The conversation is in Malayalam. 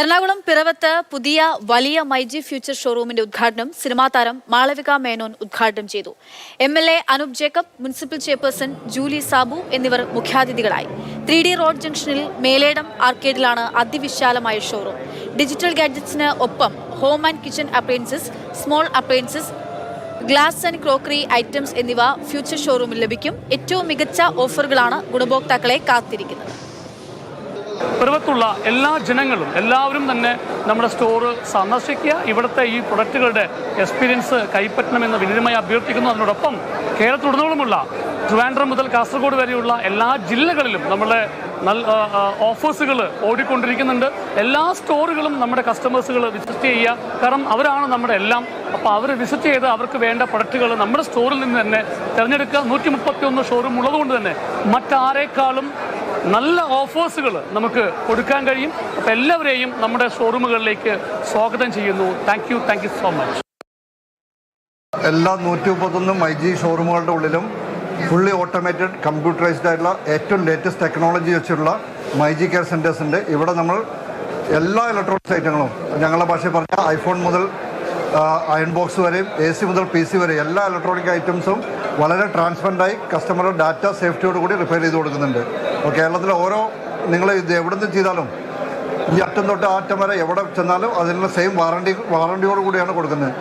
എറണാകുളം പിറവത്ത് പുതിയ വലിയ മൈജി ഫ്യൂച്ചർ ഷോറൂമിന്റെ ഉദ്ഘാടനം സിനിമാ താരം മാളവിക മേനോൻ ഉദ്ഘാടനം ചെയ്തു. M L A Anoop Jacob municipal chairperson Julie Sabu എന്നിവർ മുഖ്യാതിഥികളായി. ത്രീ ഡി റോഡ് ജംഗ്ഷനിൽ മേലേടം ആർക്കേഡിലാണ് അതിവിശാലമായ ഷോറൂം. ഡിജിറ്റൽ ഗാഡ്ജറ്റ്സിന് ഒപ്പം home and kitchen appliances small appliances glass and crockery items എന്നിവ ഫ്യൂച്ചർ ഷോറൂമിൽ ലഭിക്കും. ഏറ്റവും മികച്ച ഓഫറുകളാണ് ഗുണഭോക്താക്കളെ കാത്തിരിക്കുന്നത്. പിറവത്തുള്ള എല്ലാ ജനങ്ങളും എല്ലാവരും തന്നെ നമ്മുടെ സ്റ്റോർ സന്ദർശിക്കുക. ഇവിടുത്തെ ഈ പ്രൊഡക്റ്റുകളുടെ എക്സ്പീരിയൻസ് കൈപ്പറ്റണമെന്ന് വിനീതമായി അഭ്യർത്ഥിക്കുന്നു. അതിനോടൊപ്പം കേരളത്തിലുടനീളമുള്ള ട്രിവാൻഡ്രം മുതൽ കാസർഗോഡ് വരെയുള്ള എല്ലാ ജില്ലകളിലും നമ്മുടെ നല്ല ഓഫേഴ്സുകൾ ഓടിക്കൊണ്ടിരിക്കുന്നുണ്ട്. എല്ലാ സ്റ്റോറുകളും നമ്മുടെ കസ്റ്റമേഴ്സുകൾ വിസിറ്റ് ചെയ്യുക. കാരണം അവരാണ് നമ്മുടെ എല്ലാം. അപ്പോൾ അവർ വിസിറ്റ് ചെയ്ത് അവർക്ക് വേണ്ട പ്രൊഡക്റ്റുകൾ നമ്മുടെ സ്റ്റോറിൽ നിന്ന് തന്നെ തിരഞ്ഞെടുക്കുക. നൂറ്റി മുപ്പത്തി ഒന്ന് ഷോറൂം ഉള്ളതുകൊണ്ട് തന്നെ മറ്റാരേക്കാളും നല്ല ഓഫേഴ്സുകൾ നമുക്ക് കൊടുക്കാൻ കഴിയും. അപ്പോൾ എല്ലാവരെയും നമ്മുടെ ഷോറൂമുകളിലേക്ക് സ്വാഗതം ചെയ്യുന്നു. Thank you thank you so much എല്ലാ നൂറ്റി മുപ്പത്തൊന്ന് ഐ ജി ഷോറൂമുകളുടെ ഉള്ളിലും ഫുള്ളി ഓട്ടോമേറ്റഡ് കമ്പ്യൂട്ടറൈസ്ഡ് ആയിട്ടുള്ള ഏറ്റവും ലേറ്റസ്റ്റ് ടെക്നോളജി വെച്ചിട്ടുള്ള മൈജി കെയർ സെന്റേഴ്സിന്റെ ഇവിടെ നമ്മൾ എല്ലാ ഇലക്ട്രോണിക്സ് ഐറ്റങ്ങളും ഞങ്ങളുടെ ഭാഷയിൽ പറഞ്ഞ ഐഫോൺ മുതൽ അയൺ ബോക്സ് വരെയും എ സി മുതൽ പി സി വരെ എല്ലാ ഇലക്ട്രോണിക് ഐറ്റംസും വളരെ ട്രാൻസ്പെറന്റായി കസ്റ്റമറുടെ ഡാറ്റ സേഫ്റ്റിയോട് കൂടി റിപ്പയർ ചെയ്ത് കൊടുക്കുന്നുണ്ട്. അപ്പോൾ കേരളത്തിലെ ഓരോ നിങ്ങൾ ഇത് എവിടെ നിന്ന് ചെയ്താലും ഈ അറ്റം തൊട്ട് ആ അറ്റം വരെ എവിടെ ചെന്നാലും അതിനുള്ള സെയിം വാറണ്ടി വാറണ്ടിയോട് കൂടിയാണ് കൊടുക്കുന്നത്.